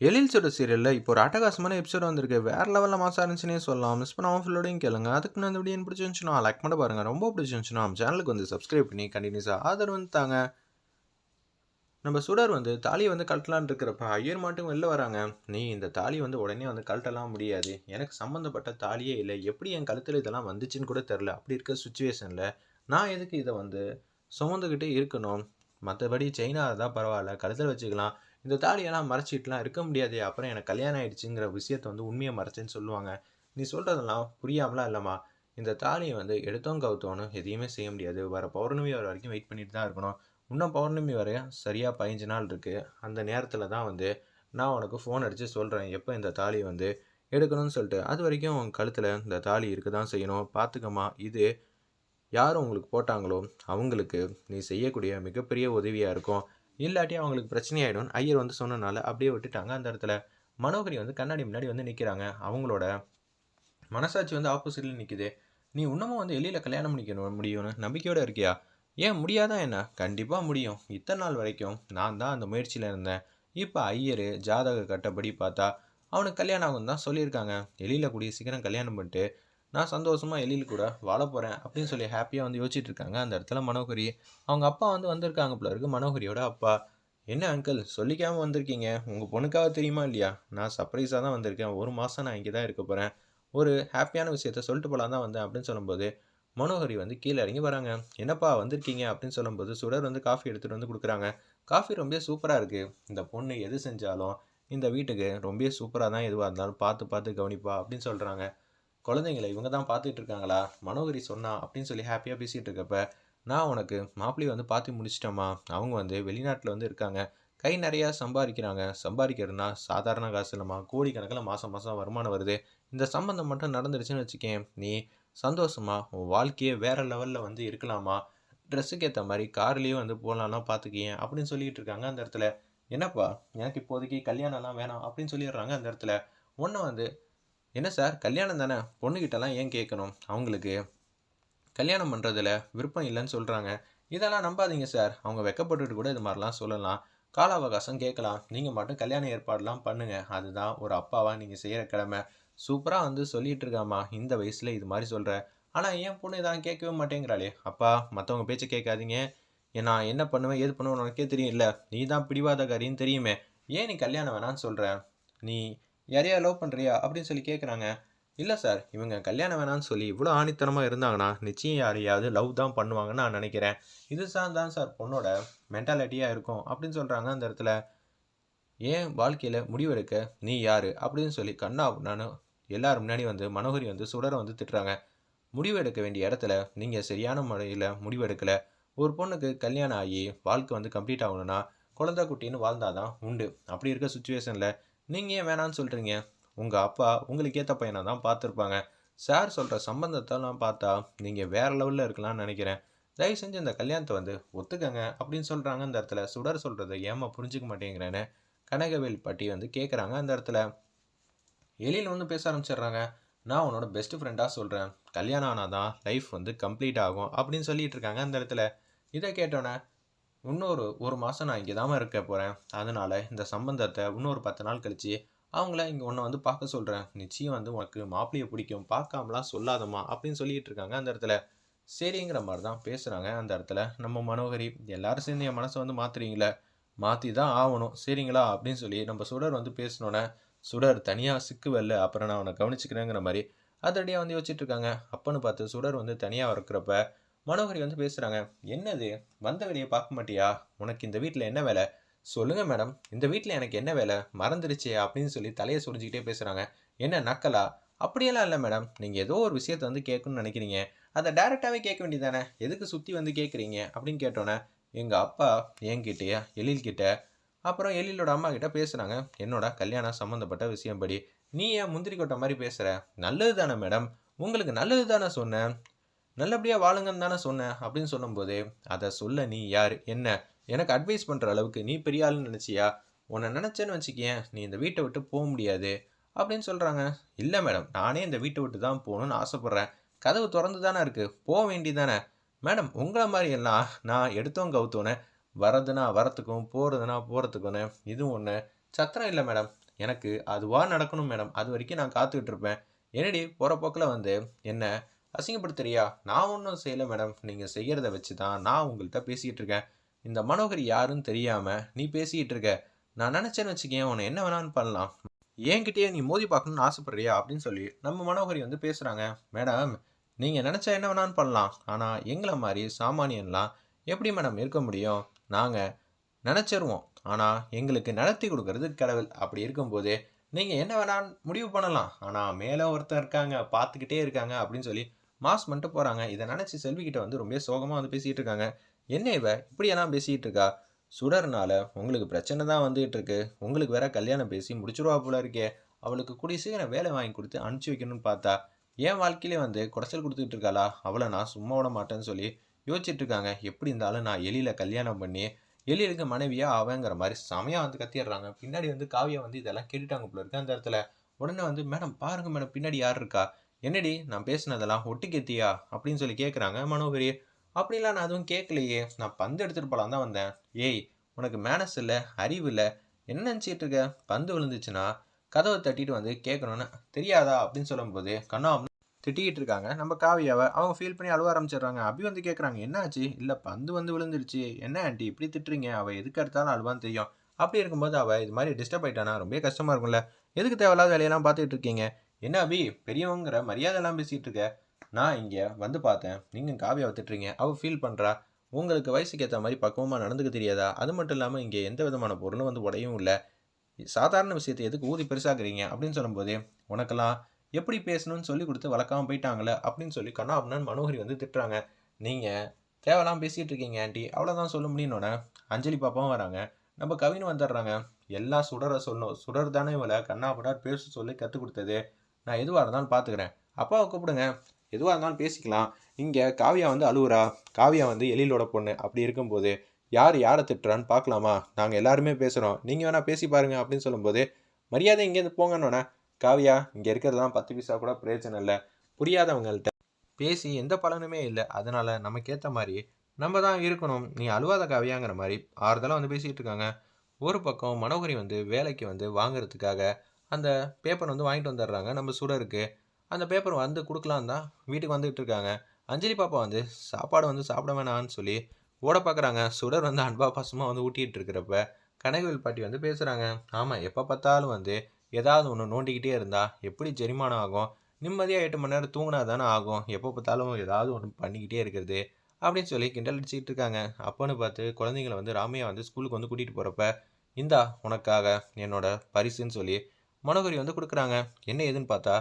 எழில் சுட சீரியலில் இப்போ ஒரு அட்டகாசமான எபிசோட் வந்திருக்கு. வேறு லெவலில் மாசம் இருந்துச்சுன்னே சொல்லலாம். மிஸ் பண்ணாமல் ஃபுல்லோடையும் கேளுங்க. அதுக்கு முன்னாடி இந்த வீடியோ பிடிச்சிருந்துச்சுன்னா லைக் பண்ண பாருங்கள் ரொம்ப பிடிச்சிருந்துச்சுன்னா நம்ம சேனலுக்கு வந்து சப்ஸ்கிரைப் பண்ணி கண்டினியூஸாக ஆதரவு வந்து தாங்க. நம்ம சுடர் வந்து தாலியை வந்து கழட்டலான் இருக்கிறப்ப ஐயர் மட்டும் வெளில வராங்க. நீ இந்த தாலி வந்து உடனே வந்து கழட்டலாம் முடியாது. எனக்கு சம்மந்தப்பட்ட தாலியே இல்லை. எப்படி என் கழுத்தில் இதெல்லாம் வந்துச்சுன்னு கூட தெரில அப்படி இருக்க சுச்சுவேஷனில் நான் எதுக்கு இதை வந்து சுமந்துக்கிட்டே இருக்கணும்? மற்றபடி செயினாக இருந்தால் பரவாயில்ல. கழுத்தில் வச்சுக்கலாம். இந்த தாலியெல்லாம் மறைச்சிட்டுலாம் இருக்க முடியாது அப்புறம் எனக்கு கல்யாணம் ஆயிடுச்சுங்கிற விஷயத்த வந்து உண்மையை மறைச்சேன்னு சொல்லுவாங்க. நீ சொல்கிறதெல்லாம் புரியாமலாம் இல்லைம்மா? இந்த தாலியை வந்து எடுத்தோம் கவுத்தோன்னு எதையுமே செய்ய முடியாது. வர பௌர்ணமி வர வரைக்கும் வெயிட் பண்ணிட்டு தான் இருக்கணும். இன்னும் பௌர்ணமி வரையும் சரியாக பதினஞ்சு நாள் இருக்குது அந்த நேரத்தில் தான் வந்து நான் உனக்கு ஃபோன் அடித்து சொல்கிறேன் எப்போ இந்த தாலியை வந்து எடுக்கணும்னு சொல்லிட்டு. அது வரைக்கும் உன் கழுத்தில் இந்த தாலி இருக்க தான் செய்யணும். பார்த்துக்கம்மா இது யார் உங்களுக்கு போட்டாங்களோ அவங்களுக்கு நீ செய்யக்கூடிய மிகப்பெரிய உதவியாக இருக்கும். இல்லாட்டி அவங்களுக்கு பிரச்சனையாயிடும். ஐயர் வந்து சொன்னனால அப்படியே விட்டுட்டாங்க. அந்த இடத்துல மனோகரி வந்து கண்ணாடி முன்னாடி வந்து நிற்கிறாங்க அவங்களோட மனசாட்சி வந்து ஆப்போசிட்டில் நிற்குது நீ இன்னமும் வந்து எளியில் கல்யாணம் பண்ணிக்கணும் முடியும்னு நம்பிக்கையோடு இருக்கியா? ஏன் முடியாதா என்ன? கண்டிப்பாக முடியும். இத்தனை நாள் வரைக்கும் நான் தான் அந்த முயற்சியில் இருந்தேன். இப்போ ஐயர் ஜாதக கட்டப்படி பார்த்தா அவனுக்கு கல்யாணம் ஆகும் தான் சொல்லியிருக்காங்க. எளியில் கூடிய சீக்கிரம் கல்யாணம் பண்ணிட்டு நான் சந்தோஷமாக எழில் கூட வாழ போகிறேன் அப்படின்னு சொல்லி ஹாப்பியாக வந்து யோசிச்சுட்டு இருக்காங்க. அந்த இடத்துல மனோகரி அவங்க அப்பா வந்து வந்திருக்காங்க போல இருக்கு. மனோகரியோட அப்பா என்ன அங்கிள் சொல்லிக்காமல் வந்திருக்கீங்க. உங்கள் பொண்ணுக்காக தெரியுமா இல்லையா? நான் சர்ப்ரைஸாக தான் வந்திருக்கேன். ஒரு மாதம் நான் இங்கே தான் இருக்க போகிறேன் ஒரு ஹாப்பியான விஷயத்த சொல்லிட்டு போகலாம் தான் வந்தேன். அப்படின்னு சொல்லும்போது மனோகரி வந்து கீழே இறங்கி வராங்க. என்னப்பா வந்திருக்கீங்க? அப்படின்னு சொல்லும்போது சுடர் வந்து காஃபி எடுத்துகிட்டு வந்து கொடுக்குறாங்க. காஃபி ரொம்ப சூப்பராக இருக்குது இந்த பொண்ணு எது செஞ்சாலும் இந்த வீட்டுக்கு ரொம்ப சூப்பராக தான் எதுவாக இருந்தாலும் பார்த்து பார்த்து கவனிப்பா அப்படின்னு சொல்கிறாங்க குழந்தைங்களை இவங்க தான் பார்த்துட்டு இருக்காங்களா? மனோகரி சொன்னா அப்படின்னு சொல்லி ஹாப்பியாக பேசிகிட்டு இருக்கப்ப நான் உனக்கு மாப்பிள்ளையை வந்து பார்த்து முடிச்சிட்டோமா அவங்க வந்து வெளிநாட்டில் வந்து இருக்காங்க. கை நிறையா சம்பாதிக்கிறாங்க. சம்பாதிக்கிறதுனா சாதாரண காசு இல்லைம்மா. கோடிக்கணக்கில் மாதம் மாதம் வருமானம் வருது. இந்த சம்பந்தம் மட்டும் நடந்துருச்சுன்னு வச்சுக்கேன். நீ சந்தோஷமா உன் வாழ்க்கையே வேறு லெவலில் வந்து இருக்கலாமா? ட்ரெஸ்ஸுக்கு ஏற்ற மாதிரி கார்லேயே வந்து போகலான்னா பார்த்துக்கியேன் அப்படின்னு சொல்லிட்டு இருக்காங்க அந்த இடத்துல. என்னப்பா? எனக்கு இப்போதைக்கு கல்யாணம்லாம் வேணாம் அப்படின்னு சொல்லிடுறாங்க அந்த இடத்துல. ஒன்று வந்து என்ன சார்? கல்யாணம் தானே? பொண்ணுக்கிட்டலாம் ஏன் கேட்கணும்? அவங்களுக்கு கல்யாணம் பண்ணுறதுல விருப்பம் இல்லைன்னு சொல்கிறாங்க இதெல்லாம் நம்பாதீங்க சார். அவங்க வெக்கப்பட்டுட்டு கூட இது மாதிரிலாம் சொல்லலாம். கால அவகாசம் கேட்கலாம். நீங்கள் மட்டும் கல்யாண ஏற்பாடுலாம் பண்ணுங்கள் அதுதான் ஒரு அப்பாவாக நீங்கள் செய்கிற கடமை. சூப்பராக வந்து சொல்லிகிட்டு இருக்காம்மா. இந்த வயசில் இது மாதிரி சொல்கிற ஆனால் ஏன் பொண்ணு இதான் கேட்கவே மாட்டேங்கிறாளே. அப்பா மற்றவங்க பேச்சை கேட்காதீங்க. நான் என்ன பண்ணுவேன் ஏது பண்ணுவேன் உனக்கே தெரியும் இல்லை நீ தான் பிடிவாதக்காரின்னு தெரியுமே. ஏன் நீ கல்யாணம் வேணான்னு சொல்கிற நீ யாரையா லவ் பண்ணுறியா அப்படின்னு சொல்லி கேட்குறாங்க இல்லை சார் இவங்க கல்யாணம் வேணான்னு சொல்லி இவ்வளோ ஆணித்தனமாக இருந்தாங்கன்னா நிச்சயம் யாரையாவது லவ் தான் பண்ணுவாங்கன்னு நான் நினைக்கிறேன். இது சார் தான் சார் பொண்ணோட மென்டாலிட்டியாக இருக்கும் அப்படின்னு சொல்கிறாங்க அந்த இடத்துல. ஏன் வாழ்க்கையில் முடிவெடுக்க நீ யார் அப்படின்னு சொல்லி கண்ணா நான் எல்லாரும் முன்னாடி வந்து மனோகரி வந்து சுடரை வந்து திட்டுறாங்க. முடிவெடுக்க வேண்டிய இடத்துல நீங்கள் சரியான முறையில் முடிவெடுக்கலை ஒரு பொண்ணுக்கு கல்யாணம் ஆகி வாழ்க்கை வந்து கம்ப்ளீட் ஆகணும்னா குழந்தை குட்டின்னு வாழ்ந்தாதான் உண்டு. அப்படி இருக்க சுச்சுவேஷனில் நீங்கள் ஏன் வேணான்னு சொல்கிறீங்க உங்கள் அப்பா உங்களுக்கு ஏற்ற பையனை தான் பார்த்துருப்பாங்க. சார் சொல்கிற சம்பந்தத்தெல்லாம் பார்த்தா நீங்கள் வேறு லெவலில் இருக்கலாம்னு நினைக்கிறேன். தயவு செஞ்சு இந்த கல்யாணத்தை வந்து ஒத்துக்கங்க அப்படின்னு சொல்கிறாங்க அந்த இடத்துல. சுடர் சொல்கிறத ஏமா புரிஞ்சுக்க மாட்டேங்கிறேன்னு கனகவேல் பட்டி வந்து கேட்குறாங்க அந்த இடத்துல. எழில் வந்து பேச ஆரம்பிச்சிடுறாங்க. நான் உன்னோட பெஸ்ட் ஃப்ரெண்டாக சொல்கிறேன் கல்யாணம் ஆனால் தான் லைஃப் வந்து கம்ப்ளீட் ஆகும் அப்படின்னு சொல்லிட்டு இருக்காங்க அந்த இடத்துல. இதை கேட்டோன்னே இன்னொரு ஒரு மாதம் நான் இங்கே தான் இருக்க போகிறேன் அதனால் இந்த சம்பந்தத்தை இன்னொரு பத்து நாள் கழித்து அவங்கள இங்கே உன்னை வந்து பார்க்க சொல்கிறேன் நிச்சயம் வந்து உனக்கு மாப்பிள்ளையை பிடிக்கும். பார்க்காமலாம் சொல்லாதம்மா அப்படின்னு சொல்லிட்டு இருக்காங்க அந்த இடத்துல. சரிங்கிற மாதிரி தான் பேசுகிறாங்க அந்த இடத்துல. நம்ம மனோகரி எல்லாரும் சேர்ந்து என் மனசை வந்து மாற்றுறீங்களே மாற்றி தான் ஆகணும். சரிங்களா? அப்படின்னு சொல்லி நம்ம சுடர் வந்து பேசினோன்னே சுடர் தனியாக சிக்குவல்ல அப்புறம் நான் அவனை கவனிச்சுக்கிறேங்கிற மாதிரி அதடியாக வந்து யோசிச்சுட்டு இருக்காங்க. அப்பன்னு பார்த்து சுடர் வந்து தனியாக இருக்கிறப்ப மனோகரி வந்து பேசுகிறாங்க என்னது? வந்த வேலையை பார்க்க மாட்டியா? உனக்கு இந்த வீட்டில் என்ன வேலை? சொல்லுங்க மேடம். இந்த வீட்டில் எனக்கு என்ன வேலை? மறந்துடுச்சே அப்படின்னு சொல்லி தலையை சுரிஞ்சிக்கிட்டே பேசுகிறாங்க என்ன நக்கலா? அப்படியெல்லாம் இல்லை மேடம். நீங்கள் ஏதோ ஒரு விஷயத்த வந்து கேட்கணும்னு நினைக்கிறீங்க. அதை டேரெக்டாகவே கேட்க வேண்டியதானே எதுக்கு சுற்றி வந்து கேட்குறீங்க? அப்படின்னு கேட்டோன்னே எங்கள் அப்பா என்கிட்டயா? எழில்கிட்ட அப்புறம் எழிலோட அம்மா கிட்ட பேசுகிறாங்க என்னோட கல்யாணம் சம்மந்தப்பட்ட விஷயம் படி. நீ ஏன் முந்திரி கொட்டை மாதிரி பேசுகிற நல்லது தானே மேடம். உங்களுக்கு நல்லது தானே சொன்னேன். நல்லபடியாக வாழுங்கன்னு தானே சொன்னேன் அப்படின்னு சொல்லும்போது அதை சொல்ல நீ யார்? என்ன? எனக்கு அட்வைஸ் பண்ணுற அளவுக்கு நீ பெரிய ஆளுன்னு நினச்சியா? உன்னை நினச்சேன்னு வச்சுக்கியேன் நீ இந்த வீட்டை விட்டு போக முடியாது. அப்படின்னு சொல்கிறாங்க இல்லை மேடம் நானே இந்த வீட்டை விட்டு தான் போகணுன்னு ஆசைப்பட்றேன். கதவு திறந்து தானே இருக்குது போக வேண்டியதானே மேடம் உங்களை மாதிரி எல்லாம் நான் எடுத்தோம் கவுத்தோன்னு வரதுன்னா வரத்துக்கும் போகிறதுனா போகிறதுக்குன்னு இது ஒன்று சத்திரம் இல்லை மேடம். எனக்கு அதுவாக நடக்கணும் மேடம். அது வரைக்கும் நான் காத்துக்கிட்டு இருப்பேன். என்னடி போகிற போக்கில் வந்து என்ன? அசிங்கப்படுத்துறியா? நான் ஒன்றும் செய்யலை மேடம் நீங்கள் செய்கிறத வச்சு தான் நான் உங்கள்கிட்ட பேசிகிட்டு இருக்கேன். இந்த மனோகரி யாருன்னு தெரியாமல் நீ பேசிக்கிட்டு இருக்க. நான் நினச்சேன்னு வச்சுக்கேன் உன்னை என்ன வேணாலும் பண்ணலாம். என்கிட்டயே நீ மோதி பார்க்கணும்னு ஆசைப்படுறியா? அப்படின்னு சொல்லி நம்ம மனோகரி வந்து பேசுகிறாங்க மேடம் நீங்கள் நினச்சா என்ன வேணாலும் பண்ணலாம். ஆனால் எங்களை மாதிரி சாமானியன்லாம் எப்படி மேடம் இருக்க முடியும்? நாங்கள் நினச்சிருவோம். ஆனால் எங்களுக்கு நடத்தி கொடுக்கறது கடவுள். அப்படி இருக்கும்போது நீங்கள் என்ன வேணாலும் முடிவு பண்ணலாம். ஆனால் மேலே ஒருத்தர் இருக்காங்க பார்த்துக்கிட்டே இருக்காங்க அப்படின்னு சொல்லி மாஸ் பண்ணிட்டு போகிறாங்க இதை நினச்சி செல்விக்கிட்ட வந்து ரொம்ப சோகமாக வந்து பேசிகிட்டு இருக்காங்க. என்ன இவ இப்படியெல்லாம் பேசிகிட்டு இருக்கா? சுடர்னால உங்களுக்கு பிரச்சனை தான் வந்துகிட்டு இருக்கு. உங்களுக்கு வேற கல்யாணம் பேசி முடிச்சிருவா போல இருக்கே. அவளுக்கு கூடிய சீக்கிரம் வேலை வாங்கி கொடுத்து அனுப்பிச்சி வைக்கணும்னு பார்த்தா என் வாழ்க்கையிலே வந்து குடைச்சல் கொடுத்துட்டு இருக்காளா? அவளை நான் சும்மா விட மாட்டேன்னு சொல்லி யோசிச்சுட்டு இருக்காங்க. எப்படி இருந்தாலும் நான் எலியில் கல்யாணம் பண்ணி எலியிலுக்கு மனைவியாக ஆவேங்கிற மாதிரி செமையாக வந்து கத்திடுறாங்க. பின்னாடி வந்து காவியா வந்து இதெல்லாம் கேட்டுட்டாங்க போல இருக்கு அந்த இடத்துல. உடனே வந்து மேடம் பாருங்க மேடம் பின்னாடி யார் இருக்கா? என்னடி நான் பேசினதெல்லாம் ஒட்டு கேத்தியா அப்படின்னு சொல்லி கேட்குறாங்க மனோகரி. அப்படிலாம் நான் அதுவும் கேட்கலையே நான் பந்து எடுத்துகிட்டு போகலாம் தான் வந்தேன். ஏய் உனக்கு மேனஸ் இல்லை அறிவு இல்லை என்ன நினச்சிட்டு இருக்க? பந்து விழுந்துச்சுன்னா கதவை தட்டிட்டு வந்து கேட்கணும்னு தெரியாதா? அப்படின்னு சொல்லும்போது கண்ணா திட்டிக்கிட்டு இருக்காங்க. நம்ம காவியாவை அவங்க ஃபீல் பண்ணி அழுவ ஆரம்பிச்சிடுறாங்க. அபி வந்து கேட்குறாங்க என்னாச்சு? இல்லை பந்து வந்து விழுந்துருச்சு. என்ன ஆண்டி இப்படி திட்டுறீங்க? அவள் எதுக்கு எடுத்தாலும் அழுவான்னு தெரியும். அப்படி இருக்கும்போது அவள் இது மாதிரி டிஸ்டர்ப் ஆயிட்டானா? ரொம்ப கஷ்டமாக இருக்கும்ல. எதுக்கு தேவையில்லாத வேலையெல்லாம் பார்த்துட்டு இருக்கீங்க? என்ன அபி பெரியவங்கிற மரியாதைலாம் பேசிகிட்டு இருக்க? நான் இங்கே வந்து பார்த்தேன். நீங்கள் காவியாவை திட்டுறீங்க. அவள் ஃபீல் பண்ணுறா உங்களுக்கு வயசுக்கு ஏற்ற மாதிரி பக்குவமாக நடந்துக்க தெரியாதா? அது மட்டும் இல்லாமல் இங்கே எந்த விதமான பொருளும் வந்து உடையும் இல்லை. சாதாரண விஷயத்தை எதுக்கு ஊதி பெருசாக்குறீங்க? அப்படின்னு சொல்லும்போது உனக்கெல்லாம் எப்படி பேசணும்னு சொல்லி கொடுத்து வளர்க்காம போயிட்டாங்களே? அப்படின்னு சொல்லி கண்ணாபுனன் மனோகரி வந்து திட்டுறாங்க. நீங்கள் தேவையெல்லாம் பேசிகிட்டு இருக்கீங்க ஆண்டி. அவ்வளோதான் சொல்ல முடியணுன்னே அஞ்சலி பாப்பாவும் வராங்க. நம்ம கவின் வந்துடுறாங்க. எல்லாம் சுடரை சொல்லணும். சுடர் தானே இவளை கண்ணாபுனார் பேச சொல்லி கற்றுக் கொடுத்தது. நான் எதுவாக இருந்தாலும் பார்த்துக்கிறேன். அப்பாவை கூப்பிடுங்க. எதுவாக இருந்தாலும் பேசிக்கலாம். இங்கே காவியா வந்து அழுவுறா. காவியா வந்து எழிலோட பொண்ணு. அப்படி இருக்கும்போது யார் யாரை திட்டுறான்னு பார்க்கலாமா? நாங்கள் எல்லாருமே பேசுகிறோம் நீங்கள் வேணால் பேசி பாருங்கள் அப்படின்னு சொல்லும்போது மரியாதை இங்கேருந்து போங்கன்னொன்னே. காவியா இங்கே இருக்கிறதெல்லாம் பத்து பைசா கூட பிரயோஜனம் இல்லை. புரியாதவங்கள்ட்ட பேசி எந்த பலனுமே இல்லை. அதனால் நமக்கேற்ற மாதிரி நம்ம தான் இருக்கணும். நீ அழுவாத காவியாங்கிற மாதிரி ஆறுதலாக வந்து பேசிகிட்டு இருக்காங்க. ஒரு பக்கம் மனோகரி வந்து வேலைக்கு வந்து வாங்குறதுக்காக அந்த பேப்பர் வந்து வாங்கிட்டு வந்துடுறாங்க. நம்ம சுடருக்கு. அந்த பேப்பர் வந்து கொடுக்கலாம் தான் வீட்டுக்கு வந்துகிட்டு இருக்காங்க. அஞ்சலி பாப்பா வந்து சாப்பாடு வந்து சாப்பிட வேணான்னு சொல்லி ஓட பார்க்குறாங்க சுடர் வந்து அன்பா பாசமாக வந்து ஊட்டிகிட்டு இருக்கிறப்ப கனகவேல் பாட்டி வந்து பேசுகிறாங்க ஆமாம் எப்போ பார்த்தாலும் வந்து ஏதாவது ஒன்று நோண்டிக்கிட்டே இருந்தா எப்படி ஜெரிமானம் ஆகும்? நிம்மதியாக எட்டு மணி நேரம் தூங்கினா தானே ஆகும்? எப்போ பார்த்தாலும் ஏதாவது ஒன்று பண்ணிக்கிட்டே இருக்கிறது அப்படின்னு சொல்லி கிண்டல் அடிச்சுக்கிட்டு இருக்காங்க. அப்போன்னு பார்த்து குழந்தைங்கள வந்து ராமையா வந்து ஸ்கூலுக்கு வந்து கூட்டிகிட்டு போகிறப்ப இந்தா உனக்காக என்னோட பரிசுன்னு சொல்லி மனோகரி வந்து கொடுக்குறாங்க. என்ன ஏதுன்னு பார்த்தா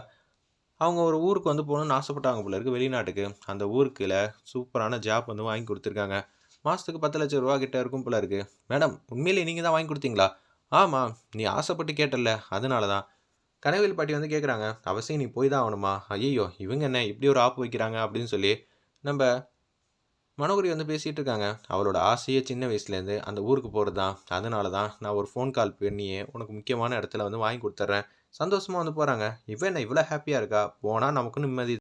அவங்க ஒரு ஊருக்கு வந்து போகணும்னு ஆசைப்பட்டாங்க போல இருக்குது வெளிநாட்டுக்கு. அந்த ஊருக்குல சூப்பரான ஜாப் வந்து வாங்கி கொடுத்துருக்காங்க. மாதத்துக்கு பத்து லட்சம் ரூபா கிட்ட இருக்கும் போல இருக்குது மேடம் உண்மையிலே நீங்கள் தான் வாங்கி கொடுத்தீங்களா? ஆமாம் நீ ஆசைப்பட்டு கேட்டல அதனால தான் கனவில் பாட்டி வந்து கேட்குறாங்க அவசியம் நீ போய் தான் ஆகணுமா? ஐயோ இவங்க என்ன இப்படி ஒரு ஆப்பு வைக்கிறாங்க அப்படின்னு சொல்லி நம்ம மனோகரி வந்து பேசிகிட்டு இருக்காங்க அவளோட ஆசையே சின்ன வயசுலேருந்து அந்த ஊருக்கு போகிறது தான். அதனால தான் நான் ஒரு ஃபோன் கால் பண்ணியே உனக்கு முக்கியமான இடத்துல வந்து வாங்கி கொடுத்துட்றேன். சந்தோஷமாக வந்து போகிறாங்க. இவன் என்ன இவ்வளோ ஹாப்பியாக இருக்கா? போனால் நமக்கு நிம்மதி